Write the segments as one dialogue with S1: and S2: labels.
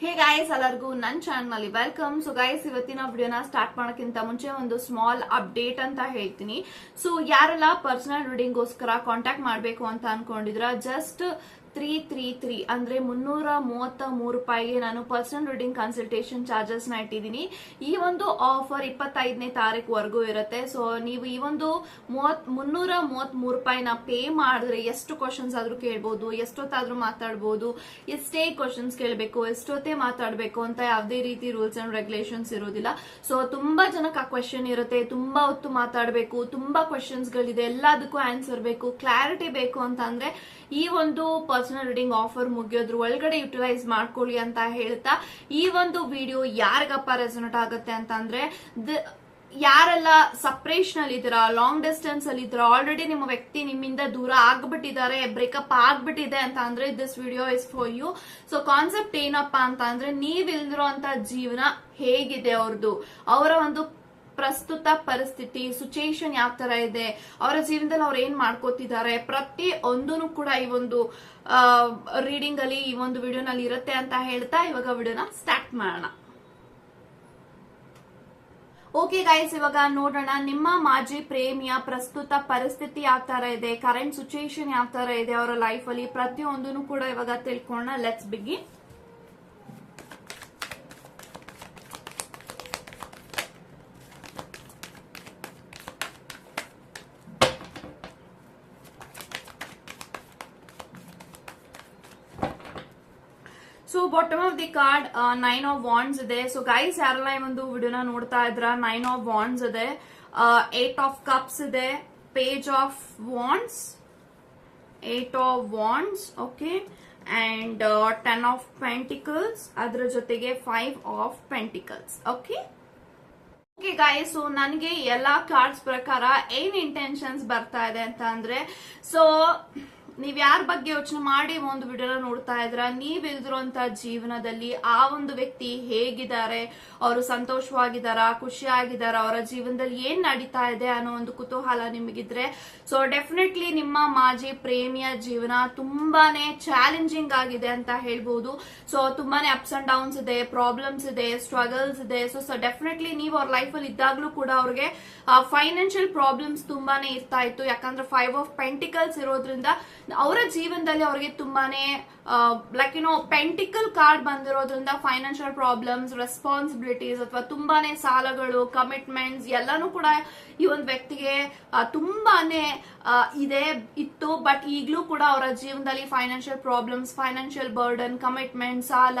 S1: Hey guys ಎಲ್ಲರಿಗೂ ನನ್ನ ಚಾನಲ್ನಲ್ಲಿ ವೆಲ್ಕಮ್ ಸೊ ಗಾಯಸ್ ಇವತ್ತಿನ ವಿಡಿಯೋನ ಸ್ಟಾರ್ಟ್ ಮಾಡೋಕ್ಕಿಂತ ಮುಂಚೆ ಒಂದು ಸ್ಮಾಲ್ ಅಪ್ಡೇಟ್ ಅಂತ ಹೇಳ್ತೀನಿ. ಸೊ ಯಾರೆಲ್ಲ ಪರ್ಸನಲ್ ರೀಡಿಂಗ್ಗೋಸ್ಕರ ಕಾಂಟ್ಯಾಕ್ಟ್ ಮಾಡಬೇಕು ಅಂತ ಅನ್ಕೊಂಡಿದ್ರ ಜಸ್ಟ್ ತ್ರೀ ತ್ರೀ ತ್ರೀ ಅಂದ್ರೆ ಮುನ್ನೂರ ಮೂವತ್ತ ಮೂರು ರೂಪಾಯಿಗೆ ನಾನು ಪರ್ಸನಲ್ ರೀಡಿಂಗ್ ಕನ್ಸಲ್ಟೇಷನ್ ಚಾರ್ಜಸ್ನ ಇಟ್ಟಿದ್ದೀನಿ. ಈ ಒಂದು ಆಫರ್ ಇಪ್ಪತ್ತೈದನೇ ತಾರೀಕುವರೆಗೂ ಇರುತ್ತೆ. ಸೊ ನೀವು ಈ ಒಂದು ಮೂವತ್ ಮುನ್ನೂರ ಮೂವತ್ ಮೂರು ರೂಪಾಯಿನ ಪೇ ಮಾಡಿದ್ರೆ ಎಷ್ಟು ಕ್ವಶನ್ಸ್ ಆದ್ರೂ ಕೇಳ್ಬೋದು, ಎಷ್ಟೊತ್ತಾದ್ರೂ ಮಾತಾಡ್ಬೋದು, ಎಷ್ಟೇ ಕ್ವಶನ್ಸ್ ಕೇಳಬೇಕು, ಎಷ್ಟೊತ್ತೇ ಮಾತಾಡಬೇಕು ಅಂತ ಯಾವುದೇ ರೀತಿ ರೂಲ್ಸ್ ಅಂಡ್ ರೆಗ್ಯುಲೇಷನ್ಸ್ ಇರೋದಿಲ್ಲ ಸೊ ತುಂಬಾ ಜನಕ್ಕೆ ಆ ಕ್ವಶನ್ ಇರುತ್ತೆ. ತುಂಬಾ ಹೊತ್ತು ಮಾತಾಡಬೇಕು, ತುಂಬಾ ಕ್ವಶನ್ಸ್ ಗಳಿದೆ, ಎಲ್ಲದಕ್ಕೂ ಆನ್ಸರ್ ಬೇಕು ಕ್ಲಾರಿಟಿ ಬೇಕು ಅಂತ ಅಂದ್ರೆ ಈ ಒಂದು ಪರ್ಸನಲ್ ರೀಡಿಂಗ್ ಆಫರ್ ಮುಗಿಯೋದ್ರ ಒಳಗಡೆ ಯುಟಿಲೈಸ್ ಮಾಡ್ಕೊಳ್ಳಿ ಅಂತ ಹೇಳ್ತಾ ಈ ಒಂದು ವಿಡಿಯೋ ಯಾರಿಗಪ್ಪ ರೆಸೊನೇಟ್ ಆಗುತ್ತೆ ಅಂತ ಅಂದ್ರೆ ಯಾರೆಲ್ಲ ಸಪ್ರೇಷನ್ ಅಲ್ಲಿ ಇದ್ದೀರಾ ಲಾಂಗ್ ಡಿಸ್ಟೆನ್ಸ್ ಅಲ್ಲಿ ಇದ್ದೀರಾ ಆಲ್ರೆಡಿ ನಿಮ್ಮ ವ್ಯಕ್ತಿ ನಿಮ್ಮಿಂದ ದೂರ ಆಗ್ಬಿಟ್ಟಿದ್ದಾರೆ ಬ್ರೇಕಪ್ ಆಗ್ಬಿಟ್ಟಿದೆ ಅಂತ ಅಂದ್ರೆ this video is for you so concept ಏನಪ್ಪಾ ಅಂತ ಅಂದ್ರೆ ನೀವ್ ಇಲ್ದಿರೋಂತ ಜೀವನ ಹೇಗಿದೆ ಅವ್ರದ್ದು ಅವರ ಒಂದು ಪ್ರಸ್ತುತ ಪರಿಸ್ಥಿತಿ ಸಿಚುಯೇಷನ್ ಯಾವ ತರ ಇದೆ, ಅವರ ಜೀವನದಲ್ಲಿ ಅವ್ರು ಏನ್ ಮಾಡ್ಕೋತಿದ್ದಾರೆ, ಪ್ರತಿ ಒಂದೂ ಕೂಡ ಈ ಒಂದು ರೀಡಿಂಗ್ ಅಲ್ಲಿ ಈ ಒಂದು ವಿಡಿಯೋನಲ್ಲಿ ಇರುತ್ತೆ ಅಂತ ಹೇಳ್ತಾ ಇವಾಗ ವಿಡಿಯೋನ ಸ್ಟಾರ್ಟ್ ಮಾಡೋಣ. ಓಕೆ ಗೈಸ್ ಇವಾಗ ನೋಡೋಣ, ನಿಮ್ಮ ಮಾಜಿ ಪ್ರೇಮಿಯ ಪ್ರಸ್ತುತ ಪರಿಸ್ಥಿತಿ ಯಾವ ತರ ಇದೆ ಕರೆಂಟ್ ಸಿಚುಯೇಷನ್ ಯಾವ ತರ ಇದೆ, ಅವರ ಲೈಫ್ ಅಲ್ಲಿ ಪ್ರತಿಯೊಂದನ್ನು ಕೂಡ ಇವಾಗ ತಿಳ್ಕೊಳ್ಳೋಣ. ಲೆಟ್ಸ್ ಬಿಗಿ so bottom of the card nine of wands ಇದೆ. ಸೊ ಗೈಸ್ ಯಾರೆಲ್ಲ ಈ ಒಂದು ವಿಡಿಯೋನ ನೋಡ್ತಾ ಇದ್ರ. ನೈನ್ ಆಫ್ ವಾಂಡ್ಸ್ ಇದೆ. ಏಟ್ ಆಫ್ ಕಪ್ಸ್ ಇದೆ. Page of wands eight of wands okay and ten of pentacles ಅದ್ರ ಜೊತೆಗೆ five of pentacles okay okay guys so ನನಗೆ ಎಲ್ಲಾ ಕಾರ್ಡ್ಸ್ ಪ್ರಕಾರ ಏನ್ ಇಂಟೆನ್ಷನ್ಸ್ ಬರ್ತಾ ಇದೆ ಅಂತ ಅಂದ್ರೆ ಸೊ ನೀವ್ ಯಾರ ಬಗ್ಗೆ ಯೋಚನೆ ಮಾಡಿ ಒಂದು ವಿಡಿಯೋನ ನೋಡ್ತಾ ಇದ್ರ ನೀವ್ ಇಲ್ದಿರೋಂತ ಜೀವನದಲ್ಲಿ ಆ ಒಂದು ವ್ಯಕ್ತಿ ಹೇಗಿದ್ದಾರೆ? ಅವರು ಸಂತೋಷವಾಗಿದಾರ ಖುಷಿಯಾಗಿದಾರ ಅವರ ಜೀವನದಲ್ಲಿ ಏನ್ ನಡೀತಾ ಇದೆ ಅನ್ನೋ ಒಂದು ಕುತೂಹಲ ನಿಮಗಿದ್ರೆ, ಸೊ ಡೆಫಿನೆಟ್ಲಿ ನಿಮ್ಮ ಮಾಜಿ ಪ್ರೇಮಿಯ ಜೀವನ ತುಂಬಾನೇ ಚಾಲೆಂಜಿಂಗ್ ಆಗಿದೆ ಅಂತ ಹೇಳ್ಬಹುದು ಸೊ ತುಂಬಾನೇ ಅಪ್ಸ್ ಅಂಡ್ ಡೌನ್ಸ್ ಇದೆ ಪ್ರಾಬ್ಲಮ್ಸ್ ಇದೆ ಸ್ಟ್ರಗಲ್ಸ್ ಇದೆ. ಸೊ ಸೊ ಡೆಫಿನೆಟ್ಲಿ ನೀವು ಅವ್ರ ಲೈಫ್ ಅಲ್ಲಿ ಇದ್ದಾಗ್ಲೂ ಕೂಡ ಅವ್ರಿಗೆ ಫೈನಾನ್ಷಿಯಲ್ ಪ್ರಾಬ್ಲಮ್ಸ್ ತುಂಬಾನೇ ಇರ್ತಾ ಇತ್ತು. ಯಾಕಂದ್ರೆ ಫೈವ್ ಆಫ್ ಪೆಂಟಿಕಲ್ಸ್ ಇರೋದ್ರಿಂದ ಅವರ ಜೀವನದಲ್ಲಿ ಅವ್ರಿಗೆ ತುಂಬಾನೇ like you know pentacle card ಬಂದಿರೋದ್ರಿಂದ ಫೈನಾನ್ಷಿಯಲ್ ಪ್ರಾಬ್ಲಮ್ಸ್ ರೆಸ್ಪಾನ್ಸಿಬಿಲಿಟೀಸ್ ಅಥವಾ ತುಂಬಾನೇ ಸಾಲಗಳು ಕಮಿಟ್ಮೆಂಟ್ಸ್ ಎಲ್ಲಾನು ಕೂಡ ಈ ಒಂದು ವ್ಯಕ್ತಿಗೆ ತುಂಬಾನೇ ಇದೆ, ಇತ್ತು. ಬಟ್ ಈಗಲೂ ಕೂಡ ಅವರ ಜೀವನದಲ್ಲಿ financial problems financial burden commitment ಸಾಲ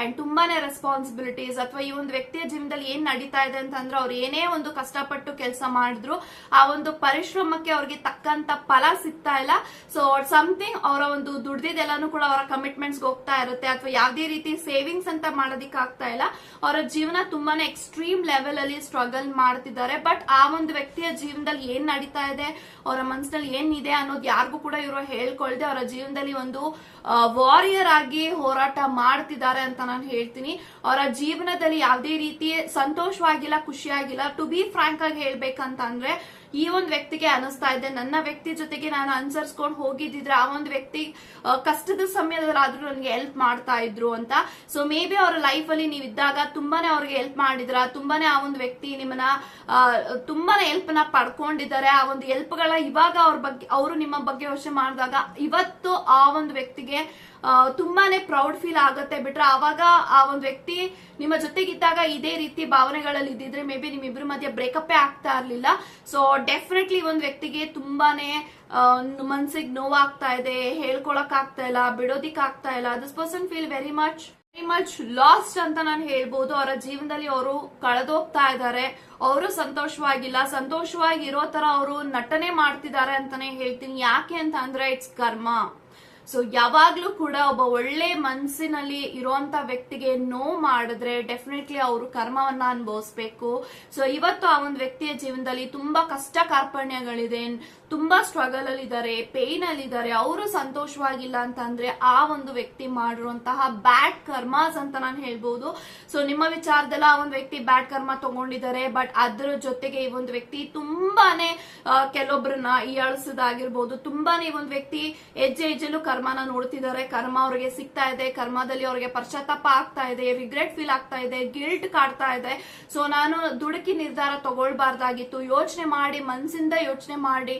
S1: ಅಂಡ್ ತುಂಬಾನೇ ರೆಸ್ಪಾನ್ಸಿಬಿಲಿಟೀಸ್ ಅಥವಾ ಈ ಒಂದು ವ್ಯಕ್ತಿಯ ಜೀವನದಲ್ಲಿ ಏನ್ ನಡೀತಾ ಇದೆ ಅಂತಂದ್ರೆ ಅವ್ರು ಏನೇ ಒಂದು ಕಷ್ಟಪಟ್ಟು ಕೆಲಸ ಮಾಡಿದ್ರು, ಆ ಒಂದು ಪರಿಶ್ರಮಕ್ಕೆ ಅವ್ರಿಗೆ ತಕ್ಕಂತ ಫಲ ಸಿಗ್ತಾ ಇಲ್ಲ. ಸೊ ಸಮಥಿಂಗ್ ಅವರ ಒಂದು ದುಡ್ದಿದ್ದೆಲ್ಲಾನು ಕೂಡ ಅವರ ಕಮಿಟ್ಮೆಂಟ್ಸ್ ಹೋಗ್ತಾ ಇರುತ್ತೆ. ಅಥವಾ ಯಾವುದೇ ರೀತಿ ಸೇವಿಂಗ್ಸ್ ಅಂತ ಮಾಡೋದಿಕ್ ಆಗ್ತಾ ಇಲ್ಲ. ಅವರ ಜೀವನ ತುಂಬಾನೇ ಎಕ್ಸ್ಟ್ರೀಮ್ ಲೆವೆಲ್ ಅಲ್ಲಿ ಸ್ಟ್ರಗಲ್ ಮಾಡ್ತಿದ್ದಾರೆ. ಬಟ್ ಆ ಒಂದು ವ್ಯಕ್ತಿಯ ಜೀವನದಲ್ಲಿ ಏನ್ ನಡೀತಾ ಇದೆ, ಅವರ ಮನಸ್ಸಿನಲ್ಲಿ ಏನಿದೆ ಅನ್ನೋದು ಯಾರಿಗೂ ಕೂಡ ಇವರು ಹೇಳ್ಕೊಳ್ದೆ ಅವರ ಜೀವನದಲ್ಲಿ ಒಂದು ವಾರಿಯರ್ ಆಗಿ ಹೋರಾಟ ಮಾಡ್ತಿದ್ದಾರೆ ಅಂತ ನಾನು ಹೇಳ್ತೀನಿ. ಅವರ ಜೀವನದಲ್ಲಿ ಯಾವುದೇ ರೀತಿ ಸಂತೋಷವಾಗಿಲ್ಲ, ಖುಷಿಯಾಗಿಲ್ಲ. ಟು ಬಿ ಫ್ರಾಂಕ್ ಆಗಿ ಹೇಳ್ಬೇಕಂತ ಅಂದ್ರೆ ಈ ಒಂದು ವ್ಯಕ್ತಿಗೆ ಅನಿಸ್ತಾ ಇದೆ. ನನ್ನ ವ್ಯಕ್ತಿ ಜೊತೆಗೆ ನಾನು ಅನುಸರಿಸ್ಕೊಂಡು ಹೋಗಿದ್ದಿದ್ರೆ ಆ ಒಂದು ವ್ಯಕ್ತಿ ಕಷ್ಟದ ಸಮಯದಲ್ಲಾದ್ರೂ ನನಗೆ ಹೆಲ್ಪ್ ಮಾಡ್ತಾ ಇದ್ರು ಅಂತ. ಸೊ ಮೇ ಬಿ ಅವರ ಲೈಫ್ ಅಲ್ಲಿ ನೀವು ಇದ್ದಾಗ ತುಂಬಾನೇ ಅವ್ರಿಗೆ ಹೆಲ್ಪ್ ಮಾಡಿದ್ರ, ತುಂಬಾನೇ ಆ ಒಂದು ವ್ಯಕ್ತಿ ನಿಮ್ಮನ್ನ ತುಂಬಾನೇ ಹೆಲ್ಪ್ನ ಪಡ್ಕೊಂಡಿದ್ದಾರೆ. ಆ ಒಂದು ಹೆಲ್ಪ್ಗಳ ಇವಾಗ ಅವ್ರ ಬಗ್ಗೆ, ಅವರು ನಿಮ್ಮ ಬಗ್ಗೆ ಯೋಚನೆ ಮಾಡಿದಾಗ ಇವತ್ತು ಆ ಒಂದು ವ್ಯಕ್ತಿಗೆ ತುಂಬಾನೇ ಪ್ರೌಡ್ ಫೀಲ್ ಆಗುತ್ತೆ ಬಿಟ್ರೆ ಆವಾಗ ಆ ಒಂದು ವ್ಯಕ್ತಿ ನಿಮ್ಮ ಜೊತೆಗಿದ್ದಾಗ ಇದೇ ರೀತಿ ಭಾವನೆಗಳಲ್ಲಿ ಇದ್ದಿದ್ರೆ ಮೇ ಬಿ ನಿಮ್ಮಿಬ್ರ ಮಧ್ಯೆ ಬ್ರೇಕಪ್ಪೇ ಆಗ್ತಾ ಇರ್ಲಿಲ್ಲ. ಸೊ ಡೆಫಿನೆಟ್ಲಿ ಒಂದು ವ್ಯಕ್ತಿಗೆ ತುಂಬಾನೇ ಮನ್ಸಿಗೆ ನೋವಾಗ್ತಾ ಇದೆ, ಹೇಳ್ಕೊಳಕ್ ಆಗ್ತಾ ಇಲ್ಲ, ಬಿಡೋದಿಕ್ ಆಗ್ತಾ ಇಲ್ಲ. This person feel very much very much lost ಅಂತ ನಾನು ಹೇಳ್ಬೋದು. ಅವರ ಜೀವನದಲ್ಲಿ ಅವರು ಕಳೆದೋಗ್ತಾ ಇದ್ದಾರೆ. ಅವರು ಸಂತೋಷವಾಗಿಲ್ಲ. ಸಂತೋಷವಾಗಿ ಇರೋ ತರ ಅವರು ನಟನೆ ಮಾಡ್ತಿದ್ದಾರೆ ಅಂತಾನೆ ಹೇಳ್ತೀನಿ. ಯಾಕೆ ಅಂತ ಅಂದ್ರೆ ಇಟ್ಸ್ ಕರ್ಮ ಸೊ ಯಾವಾಗ್ಲೂ ಕೂಡ ಒಬ್ಬ ಒಳ್ಳೆ ಮನಸ್ಸಿನಲ್ಲಿ ಇರುವಂತ ವ್ಯಕ್ತಿಗೆ ನೋ ಮಾಡಿದ್ರೆ ಡೆಫಿನೆಟ್ಲಿ ಅವರು ಕರ್ಮವನ್ನ ಅನುಭವಿಸ್ಬೇಕು. ಸೊ ಇವತ್ತು ಆ ಒಂದು ವ್ಯಕ್ತಿಯ ಜೀವನದಲ್ಲಿ ತುಂಬಾ ಕಷ್ಟ ಕಾರ್ಪಣ್ಯಗಳಿದೆ ತುಂಬಾ ಸ್ಟ್ರಗಲ್ ಅಲ್ಲಿ ಇದ್ದಾರೆ ಪೇನ್ ಅಲ್ಲಿ ಇದ್ದಾರೆ ಅವರು ಸಂತೋಷವಾಗಿಲ್ಲ ಅಂತಂದ್ರೆ ಆ ಒಂದು ವ್ಯಕ್ತಿ ಮಾಡಿರುವಂತಹ ಬ್ಯಾಡ್ ಕರ್ಮಾಸ್ ಅಂತ ನಾನು ಹೇಳ್ಬಹುದು ಸೊ ನಿಮ್ಮ ವಿಚಾರದಲ್ಲ ಆ ಒಂದು ವ್ಯಕ್ತಿ ಬ್ಯಾಡ್ ಕರ್ಮ ತಗೊಂಡಿದ್ದಾರೆ ಬಟ್ ಅದರ ಜೊತೆಗೆ ಈ ಒಂದು ವ್ಯಕ್ತಿ ತುಂಬಾನೇ ಕೆಲವೊಬ್ಬರನ್ನ ಕೆಲವೊಬ್ರನ್ನ ಹೀಯಾಳಿಸೋದಾಗಿರ್ಬೋದು ತುಂಬಾನೇ ಈ ಒಂದು ವ್ಯಕ್ತಿ ಹೆಜ್ಜೆ ಹೆಜ್ಜೆಲು ಕರ್ಮನ ನೋಡ್ತಿದ್ದಾರೆ. ಕರ್ಮ ಅವ್ರಿಗೆ ಸಿಗ್ತಾ ಇದೆ ಕರ್ಮದಲ್ಲಿ ಅವ್ರಿಗೆ ಪಶ್ಚಾತ್ತಾಪ ಆಗ್ತಾ ಇದೆ ರಿಗ್ರೆಟ್ ಫೀಲ್ ಆಗ್ತಾ ಇದೆ ಗಿಲ್ಟ್ ಕಾಡ್ತಾ ಇದೆ. ಸೊ ನಾನು ದುಡುಕಿ ನಿರ್ಧಾರ ತಗೊಳ್ಬಾರ್ದಾಗಿತ್ತು. ಯೋಚನೆ ಮಾಡಿ, ಮನ್ಸಿಂದ ಯೋಚನೆ ಮಾಡಿ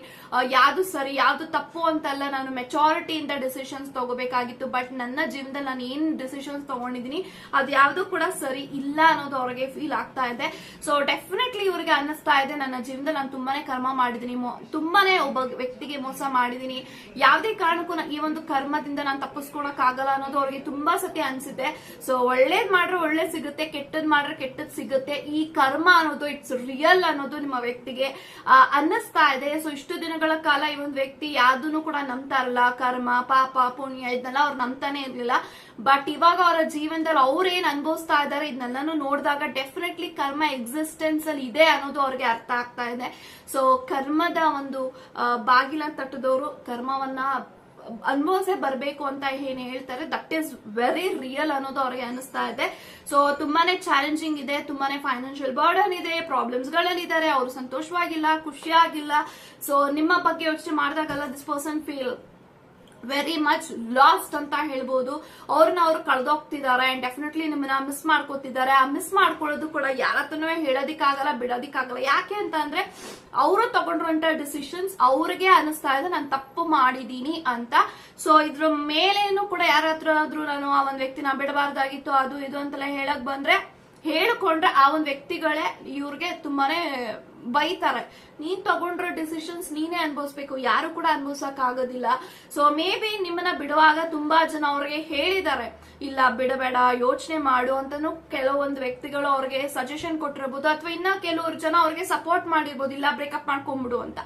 S1: ಯಾವ್ದು ಸರಿ, ಯಾವ್ದು ತಪ್ಪು ಅಂತಲ್ಲ ನಾನು ಮೆಚಾರಿಟಿಯಿಂದ ಡಿಸಿಷನ್ಸ್ ತಗೋಬೇಕಾಗಿತ್ತು ಬಟ್ ನನ್ನ ಜೀವನದಲ್ಲಿ ನಾನು ಏನ್ ಡಿಸಿಷನ್ಸ್ ತಗೊಂಡಿದೀನಿ ಅದು ಯಾವ್ದು ಕೂಡ ಸರಿ ಇಲ್ಲ ಅನ್ನೋದು ಅವ್ರಿಗೆ ಫೀಲ್ ಆಗ್ತಾ ಇದೆ. ಸೊ ಡೆಫಿನೆಟ್ಲಿ ಇವ್ರಿಗೆ ಅನ್ನಿಸ್ತಾ ಇದೆ, ನನ್ನ ಜೀವನದಲ್ಲಿ ನಾನು ತುಂಬಾನೇ ಕರ್ಮ ಮಾಡಿದೀನಿ ತುಂಬಾನೇ ಒಬ್ಬ ವ್ಯಕ್ತಿಗೆ ಮೋಸ ಮಾಡಿದೀನಿ ಯಾವುದೇ ಕಾರಣಕ್ಕೂ ಈ ಒಂದು ಕರ್ಮದಿಂದ ನಾನು ತಪ್ಪಿಸ್ಕೊಳಕ್ ಆಗಲ್ಲ ಅನ್ನೋದು ಅವ್ರಿಗೆ ತುಂಬಾ ಸತಿ ಅನ್ಸುತ್ತೆ ಸೊ ಒಳ್ಳೇದ್ ಮಾಡ್ರೆ ಒಳ್ಳೇದ್ ಸಿಗುತ್ತೆ, ಕೆಟ್ಟದ್ ಮಾಡ್ರೆ ಕೆಟ್ಟದ್ ಸಿಗುತ್ತೆ. ಈ ಕರ್ಮ ಅನ್ನೋದು ಇಟ್ಸ್ ರಿಯಲ್ ಅನ್ನೋದು ನಿಮ್ಮ ವ್ಯಕ್ತಿಗೆ ಅನ್ನಿಸ್ತಾ ಇದೆ. ಸೊ ಇಷ್ಟು ದಿನಗಳ ಕಾಲ ಈ ಒಂದು ವ್ಯಕ್ತಿ ಯಾವ್ದನ್ನು ಕೂಡ ನಂಬ್ತಾ ಇರಲ್ಲ. ಕರ್ಮ, ಪಾಪ, ಪುಣ್ಯ ಇದನ್ನೆಲ್ಲ ಅವ್ರು ನಂಬ್ತಾನೆ ಇರ್ಲಿಲ್ಲ. ಬಟ್ ಇವಾಗ ಅವರ ಜೀವನದಲ್ಲಿ ಅವ್ರೇನ್ ಅನುಭವಿಸ್ತಾ ಇದಾರೆ ಇದನ್ನೆಲ್ಲಾನು ನೋಡಿದಾಗ ಡೆಫಿನೆಟ್ಲಿ ಕರ್ಮ ಎಕ್ಸಿಸ್ಟೆನ್ಸ್ ಅಲ್ಲಿ ಇದೆ ಅನ್ನೋದು ಅವ್ರಿಗೆ ಅರ್ಥ ಆಗ್ತಾ ಇದೆ. ಸೊ ಕರ್ಮದ ಒಂದು ಬಾಗಿಲ ತಟ್ಟದವರು ಕರ್ಮವನ್ನ ಅನುಭವಿಸೇ ಬರಬೇಕು ಅಂತ ಏನ್ ಹೇಳ್ತಾರೆ ದಟ್ ಈಸ್ ವೆರಿ ರಿಯಲ್ ಅನ್ನೋದು ಅವ್ರಿಗೆ ಅನಿಸ್ತಾ ಇದೆ. ಸೊ ತುಂಬಾನೇ ಚಾಲೆಂಜಿಂಗ್ ಇದೆ, ತುಂಬಾನೇ ಫೈನಾನ್ಷಿಯಲ್ ಬರ್ಡನ್ ಇದೆ ಪ್ರಾಬ್ಲಮ್ಸ್ ಗಳಲ್ಲಿದ್ದಾರೆ, ಅವರು ಸಂತೋಷವಾಗಿಲ್ಲ, ಖುಷಿಯಾಗಿಲ್ಲ. ಸೊ ನಿಮ್ಮ ಬಗ್ಗೆ ಯೋಚನೆ ಮಾಡಿದಾಗಲ್ಲ this person feel very much lost ಅಂತ ಹೇಳ್ಬೋದು. ಅವ್ರನ್ನ ಅವ್ರು ಕಳ್ದೋಗ್ತಿದ್ದಾರೆ ಅಂಡ್ ಡೆಫಿನೆಟ್ಲಿ ನಿಮ್ಮನ್ನ ಮಿಸ್ ಮಾಡ್ಕೋತಿದ್ದಾರೆ. ಆ ಮಿಸ್ ಮಾಡ್ಕೊಳ್ಳೋದು ಕೂಡ ಯಾರ ಹತ್ರನೂ ಹೇಳೋದಿಕ್ಕಾಗಲ್ಲ, ಬಿಡೋದಿಕ್ಕಾಗಲ್ಲ. ಯಾಕೆ ಅಂತ ಅಂದ್ರೆ ಅವರು ತಗೊಂಡಿರುವಂತ ಡಿಸಿಷನ್ಸ್ ಅವ್ರಿಗೆ ಅನಿಸ್ತಾ ಇದೆ, ನಾನು ತಪ್ಪು ಮಾಡಿದೀನಿ ಅಂತ. ಸೊ ಇದ್ರ ಮೇಲೇನು ಕೂಡ ಯಾರ ಹತ್ರ ಆದ್ರೂ ನಾನು ಆ ಒಂದು ವ್ಯಕ್ತಿನ ಬಿಡಬಾರ್ದಾಗಿತ್ತು, ಅದು ಇದು ಅಂತೆಲ್ಲ ಹೇಳಕ್ ಬಂದ್ರೆ, ಹೇಳಿಕೊಂಡ್ರೆ ಆ ಒಂದು ವ್ಯಕ್ತಿಗಳೇ ಇವ್ರಿಗೆ ತುಂಬಾನೇ ಬೈತಾರೆ. ನೀನ್ ತಗೊಂಡ್ರ ಡಿಸಿಷನ್ಸ್ ನೀನೇ ಅನ್ಭವಿಸ್ಬೇಕು. ಯಾರು ಕೂಡ ಅನ್ಭವಿಸಕ್ ಆಗೋದಿಲ್ಲ ಸೊ ಮೇ ಬಿ ನಿಮ್ಮನ್ನ ಬಿಡುವಾಗ ತುಂಬಾ ಜನ ಅವ್ರಿಗೆ ಹೇಳಿದ್ದಾರೆ. ಇಲ್ಲ, ಬಿಡಬೇಡ, ಯೋಚನೆ ಮಾಡು ಅಂತಾನು ಕೆಲವೊಂದು ವ್ಯಕ್ತಿಗಳು ಅವ್ರಿಗೆ ಸಜೆಷನ್ ಕೊಟ್ಟಿರಬಹುದು ಅಥವಾ ಇನ್ನ ಕೆಲವರು ಜನ ಅವ್ರಿಗೆ ಸಪೋರ್ಟ್ ಮಾಡಿರ್ಬೋದು. ಇಲ್ಲ ಬ್ರೇಕಪ್ ಮಾಡ್ಕೊಂಡ್ಬಿಡು ಅಂತ.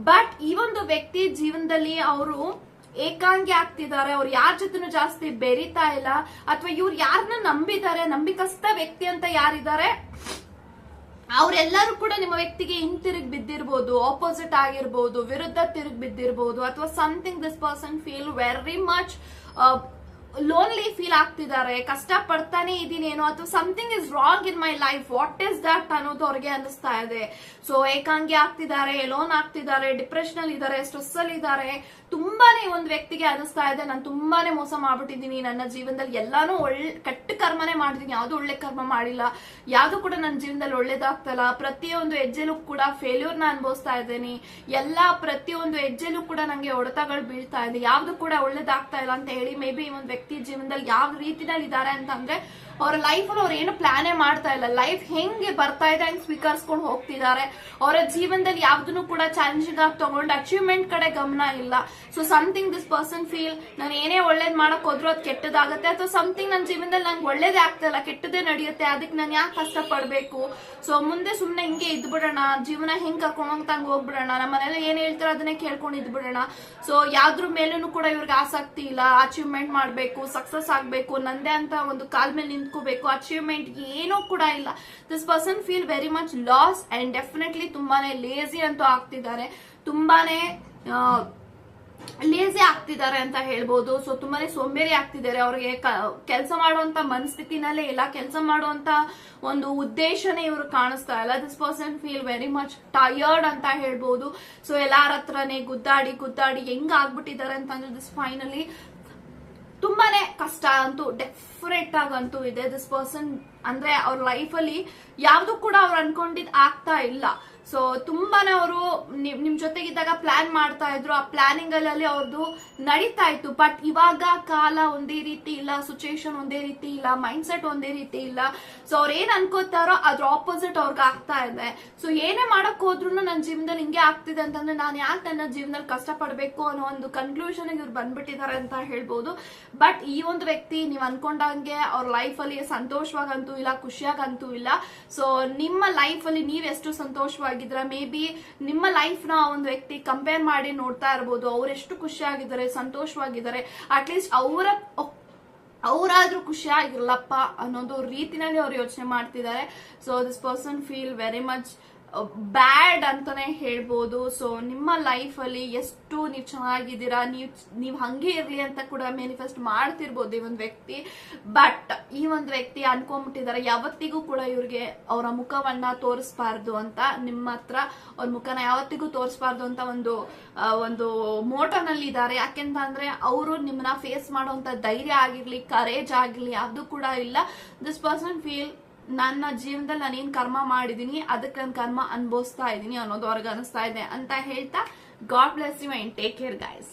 S1: ಬಟ್ ಈ ಒಂದು ವ್ಯಕ್ತಿ ಜೀವನದಲ್ಲಿ ಅವರು ಏಕಾಂಗಿ ಆಗ್ತಿದ್ದಾರೆ. ಅವ್ರು ಯಾರ ಜೊತೆನೂ ಜಾಸ್ತಿ ಬೆರಿತಾ ಇಲ್ಲ. ಅಥವಾ ಇವ್ರು ಯಾರನ್ನ ನಂಬಿದ್ದಾರೆ ನಂಬಿಕಸ್ಥ ವ್ಯಕ್ತಿ ಅಂತ ಯಾರಿದ್ದಾರೆ? ಅವರೆಲ್ಲರೂ ಕೂಡ ನಿಮ್ಮ ವ್ಯಕ್ತಿಗೆ ಹಿಂತಿರುಗ್ ಬಿದ್ದಿರ್ಬೋದು ಆಪೋಸಿಟ್ ಆಗಿರ್ಬೋದು, ವಿರುದ್ಧ ತಿರುಗಿ ಬಿದ್ದಿರ್ಬೋದು, ಅಥವಾ something this person feel very much lonely feel ಆಗ್ತಿದ್ದಾರೆ ಕಷ್ಟ ಪಡ್ತಾನೆ ಇದೀನೇನೋ ಅಥವಾ something is wrong in my life what is that ಅನ್ನೋದು ಅವ್ರಿಗೆ ಅನಿಸ್ತಾ ಇದೆ. ಸೊ ಏಕಾಂಗಿ ಆಗ್ತಿದ್ದಾರೆ ಲೋನ್ ಆಗ್ತಿದ್ದಾರೆ ಡಿಪ್ರೆಷನ್ ಅಲ್ಲಿ ಇದ್ದಾರೆ ಸ್ಟ್ರೆಸ್ ಅಲ್ಲಿ ಇದ್ದಾರೆ ತುಂಬಾನೇ ಒಂದು ವ್ಯಕ್ತಿಗೆ ಅನಿಸ್ತಾ ಇದೆ. ನಾನು ತುಂಬಾನೇ ಮೋಸ ಮಾಡ್ಬಿಟ್ಟಿದ್ದೀನಿ. ನನ್ನ ಜೀವನದಲ್ಲಿ ಎಲ್ಲಾನು ಒಳ್ಳೆ, ಕೆಟ್ಟ ಕರ್ಮನೆ ಮಾಡಿದೀನಿ ಯಾವ್ದು ಒಳ್ಳೆ ಕರ್ಮ ಮಾಡಿಲ್ಲ. ಯಾವ್ದು ಕೂಡ ನನ್ನ ಜೀವನದಲ್ಲಿ ಒಳ್ಳೇದಾಗ್ತಲ್ಲ. ಪ್ರತಿಯೊಂದು ಹೆಜ್ಜೆಲೂ ಕೂಡ ಫೇಲ್ಯೂರ್ನ ಅನುಭವಿಸ್ತಾ ಇದ್ದೀನಿ. ಎಲ್ಲಾ, ಪ್ರತಿಯೊಂದು ಹೆಜ್ಜೆಲೂ ಕೂಡ ನಂಗೆ ಹೊಡೆತಗಳು ಬೀಳ್ತಾ ಇದೆ. ಯಾವ್ದು ಕೂಡ ಒಳ್ಳೇದಾಗ್ತಾ ಇಲ್ಲ ಅಂತ ಹೇಳಿ ಮೇ ಬಿ ಈ ಒಂದು ವ್ಯಕ್ತಿ ಜೀವನದಲ್ಲಿ ಯಾವ ರೀತಿನಲ್ಲಿ ಇದ್ದಾರೆ ಅಂತಂದ್ರೆ ಅವ್ರ ಲೈಫ್ ಅಲ್ಲಿ ಅವ್ರು ಏನು ಪ್ಲಾನೇ ಮಾಡ್ತಾ ಇಲ್ಲ. ಲೈಫ್ ಹೆಂಗೆ ಬರ್ತಾ ಇದೆ ಹಂಗೆ ಸ್ವೀಕರಿಸ್ಕೊಂಡು ಹೋಗ್ತಿದ್ದಾರೆ. ಅವರ ಜೀವನದಲ್ಲಿ ಯಾವ್ದನ್ನು ಕೂಡ ಚಾಲೆಂಜಿಂಗ್ ಆಗಿ ತಗೊಂಡು ಅಚೀವ್ಮೆಂಟ್ ಕಡೆ ಗಮನ ಇಲ್ಲ. So something this person feel ನಾನು ಏನೇ ಒಳ್ಳೇದ್ ಮಾಡಕ್ ಹೋದ್ರು ಅದು ಕೆಟ್ಟದಾಗುತ್ತೆ. ಅಥವಾ ಸಮಥಿಂಗ್ ನನ್ನ ಜೀವನದಲ್ಲಿ ನಂಗೆ ಒಳ್ಳೇದೇ ಆಗ್ತಿಲ್ಲ ಕೆಟ್ಟದೇ ನಡೆಯುತ್ತೆ, ಅದಕ್ಕೆ ನಾನು ಯಾಕೆ ಕಷ್ಟ ಪಡ್ಬೇಕು ಸೊ ಮುಂದೆ ಸುಮ್ಮನೆ ಹಿಂಗೆ ಇದ್ಬಿಡೋಣ. ಜೀವನ ಹೆಂಗ್ ಕರ್ಕೊಂಡು ಹೋಗ್ತಂಗ್ ಹೋಗ್ಬಿಡೋಣ. ನಮ್ಮ ಮನೇಲಿ ಏನ್ ಹೇಳ್ತಾರೋ ಅದನ್ನೇ ಕೇಳ್ಕೊಂಡು ಇದ್ಬಿಡೋಣ. ಸೊ ಯಾವ್ದ್ರ ಮೇಲೂ ಕೂಡ ಇವ್ರಿಗೆ ಆಸಕ್ತಿ ಇಲ್ಲ. ಅಚೀವ್ಮೆಂಟ್ ಮಾಡಬೇಕು ಸಕ್ಸಸ್ ಆಗಬೇಕು, ನಂದೇ ಅಂತ ಒಂದು ಕಾಲ್ ಮೇಲೆ ನಿಂತ್ಕೋಬೇಕು ಅಚೀವ್ಮೆಂಟ್ ಏನೂ ಕೂಡ ಇಲ್ಲ. This person feel very much loss and definitely ತುಂಬಾನೇ ಲೇಜಿ ಅಂತೂ ಆಗ್ತಿದ್ದಾರೆ. ತುಂಬಾನೇ ಲೇಜಿ ಆಗ್ತಿದ್ದಾರೆ ಅಂತ ಹೇಳ್ಬೋದು. ಸೊ ತುಂಬಾನೇ ಸೋಂಬೇರಿ ಆಗ್ತಿದ್ದಾರೆ. ಅವ್ರಿಗೆ ಕೆಲಸ ಮಾಡುವಂತ ಮನಸ್ಥಿತಿನಲ್ಲೇ ಇಲ್ಲ. ಕೆಲಸ ಮಾಡುವಂತ ಒಂದು ಉದ್ದೇಶನೇ ಇವರು ಕಾಣಿಸ್ತಾ ಇಲ್ಲ. This person feel very much tired ಅಂತ ಹೇಳ್ಬೋದು. ಸೊ ಎಲ್ಲಾರ ಹತ್ರನೇ ಗುದ್ದಾಡಿ ಗುದ್ದಾಡಿ ಹೆಂಗ್ ಆಗ್ಬಿಟ್ಟಿದ್ದಾರೆ ಅಂತಂದ್ರೆ ದಿಸ್ ಫೈನಲಿ ತುಂಬಾನೇ ಕಷ್ಟ ಅಂತೂ ಡೆಫಿನೆಟ್ ಆಗಂತೂ ಇದೆ. ದಿಸ್ ಪರ್ಸನ್ ಅಂದ್ರೆ ಅವ್ರ ಲೈಫಲ್ಲಿ ಯಾವ್ದು ಕೂಡ ಅವ್ರು ಅನ್ಕೊಂಡಿದ್ ಆಗ್ತಾ ಇಲ್ಲ. ಸೊ ತುಂಬಾನೇ ಅವರು ನಿಮ್ ಜೊತೆಗಿದ್ದಾಗ ಪ್ಲಾನ್ ಮಾಡ್ತಾ ಇದ್ರು. ಆ ಪ್ಲಾನಿಂಗ್ ಅಲ್ಲಿ ಅವ್ರದ್ದು ನಡೀತಾ ಇತ್ತು. ಬಟ್ ಇವಾಗ ಕಾಲ ಒಂದೇ ರೀತಿ ಇಲ್ಲ ಸಿಚುಯೇಷನ್ ಒಂದೇ ರೀತಿ ಇಲ್ಲ ಮೈಂಡ್ ಸೆಟ್ ಒಂದೇ ರೀತಿ ಇಲ್ಲ. ಸೊ ಅವ್ರ ಏನ್ ಅನ್ಕೋತಾರೋ ಅದ್ರ ಆಪೋಸಿಟ್ ಅವ್ರಿಗೆ ಆಗ್ತಾ ಇದೆ. ಸೊ ಏನೇ ಮಾಡಕ್ ಹೋದ್ರು ನನ್ನ ಜೀವನದಲ್ಲಿ ಹಿಂಗೆ ಆಗ್ತಿದೆ ಅಂತಂದ್ರೆ ನಾನು ಯಾಕೆ ನನ್ನ ಜೀವನದಲ್ಲಿ ಕಷ್ಟ ಪಡ್ಬೇಕು ಅನ್ನೋ ಒಂದು ಕನ್ಕ್ಲೂಷನ್ ಇವ್ರು ಬಂದ್ಬಿಟ್ಟಿದ್ದಾರೆ ಅಂತ ಹೇಳ್ಬೋದು. ಬಟ್ ಈ ಒಂದು ವ್ಯಕ್ತಿ ನೀವು ಅನ್ಕೊಂಡಂಗೆ ಅವ್ರ ಲೈಫ್ ಅಲ್ಲಿ ಸಂತೋಷವಾಗಂತೂ ಇಲ್ಲ, ಖುಷಿಯಾಗಂತೂ ಇಲ್ಲ. ಸೊ ನಿಮ್ಮ ಲೈಫ್ ಅಲ್ಲಿ ನೀವ್ ಎಷ್ಟು ಸಂತೋಷವಾಗಿದ್ರ ಮೇ ಬಿ ನಿಮ್ಮ ಲೈಫ್ನ ಒಂದು ವ್ಯಕ್ತಿ ಕಂಪೇರ್ ಮಾಡಿ ನೋಡ್ತಾ ಇರ್ಬೋದು. ಅವರೆಷ್ಟು ಖುಷಿಯಾಗಿದ್ದಾರೆ, ಸಂತೋಷವಾಗಿದ್ದಾರೆ. ಅಟ್ಲೀಸ್ಟ್ ಅವರ ಅವರಾದ್ರೂ ಖುಷಿಯಾಗಿರ್ಲಪ್ಪ ಅನ್ನೋದು ರೀತಿನಲ್ಲಿ ಅವ್ರು ಯೋಚನೆ ಮಾಡ್ತಿದ್ದಾರೆ. So this person feel very much bad ಅಂತಾನೆ ಹೇಳ್ಬೋದು. ಸೊ ನಿಮ್ಮ ಲೈಫ್ ಅಲ್ಲಿ ಎಷ್ಟು ನೀವು ಚೆನ್ನಾಗಿದ್ದೀರಾ, ನೀವು ನೀವು ಹಂಗೆ ಇರ್ಲಿ ಅಂತ ಕೂಡ ಮ್ಯಾನಿಫೆಸ್ಟ್ ಮಾಡ್ತಿರ್ಬೋದು ಈ ಒಂದು ವ್ಯಕ್ತಿ. ಬಟ್ ಈ ಒಂದು ವ್ಯಕ್ತಿ ಅನ್ಕೊಂಡ್ಬಿಟ್ಟಿದ್ದಾರೆ ಯಾವತ್ತಿಗೂ ಕೂಡ ಇವ್ರಿಗೆ ಅವರ ಮುಖವನ್ನ ತೋರಿಸ್ಬಾರ್ದು ಅಂತ. ನಿಮ್ಮ ಹತ್ರ ಅವ್ರ ಮುಖನ ಯಾವತ್ತಿಗೂ ತೋರಿಸ್ಬಾರ್ದು ಅಂತ ಒಂದು ಒಂದು ಮೋಟೋನಲ್ಲಿ ಇದ್ದಾರೆ ಯಾಕೆಂತ ಅಂದ್ರೆ ಅವರು ನಿಮ್ಮನ್ನ ಫೇಸ್ ಮಾಡುವಂತ ಧೈರ್ಯ ಆಗಿರ್ಲಿ ಕರೇಜ್ ಆಗಿರ್ಲಿ, ಅದು ಕೂಡ ಇಲ್ಲ. ದಿಸ್ ಪರ್ಸನ್ ಫೀಲ್ ನನ್ನ ಜೀವನದಲ್ಲಿ ನಾನು ಏನ್ ಕರ್ಮ ಮಾಡಿದೀನಿ ಅದಕ್ಕೆ ನನ್ನ ಕರ್ಮ ಅನುಭವಿಸ್ತಾ ಇದ್ದೀನಿ ಅನ್ನೋದು ಅವ್ರಿಗೆ ಅನಿಸ್ತಾ ಇದೆ ಅಂತ ಹೇಳ್ತಾ God bless you and take care guys